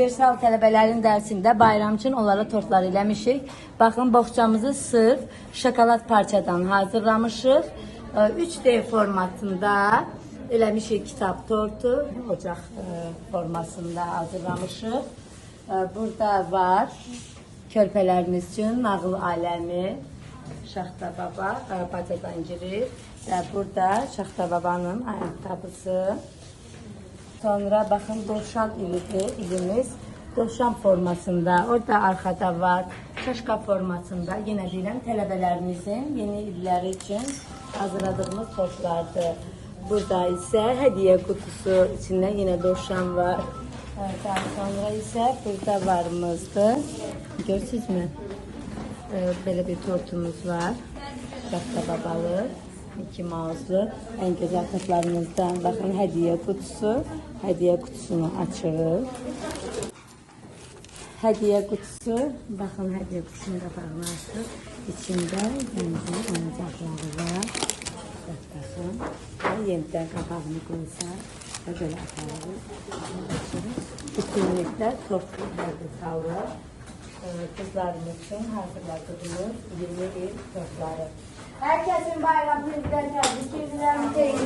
universal tələbələrin dərsində bayram üçün onlara tortlar eləmişik. Baxın, boğçamızı sırf şokolad parçadan hazırlamışıq. 3D formatında eləmişik kitab tortu, ocaq formasında hazırlamışıq. Burada var körpələrimiz üçün nağıl aləmi, Şaxta Baba, bacadan girir və burada Şaxta Babanın ayaqqabısı. Sonra baxın dovşan ilidir, ilimiz dovşan formasında. Orada arkada var. Şaşka formasında. Yenə deyirəm tələbələrimizin yeni illəri üçün hazırladığımız tortlardır. Burada isə hədiyyə qutusu içində yenə dovşan var. Daha sonra isə burada varımızdır. Görürsünüzmü? Ee, böyle bir tortumuz var. Şaxta babalı, Mickey Mouse'lu. En güzel tatlarımızdan bakın hediye kutusu. Hediye kutusunu açıyoruz. Hediye kutusu. Bakın hediye kutusunu kapağını açtık. İçinde kendi oyuncakları var. Bak bakın. Ve yeniden kapağını koysak. Ve böyle atarız. Bütünlükler tortları kavrar. Ee, Kızlarımız için hazırladığımız 20 il tortları. Herkesin bayramı bizden geldi. Kimden teyze,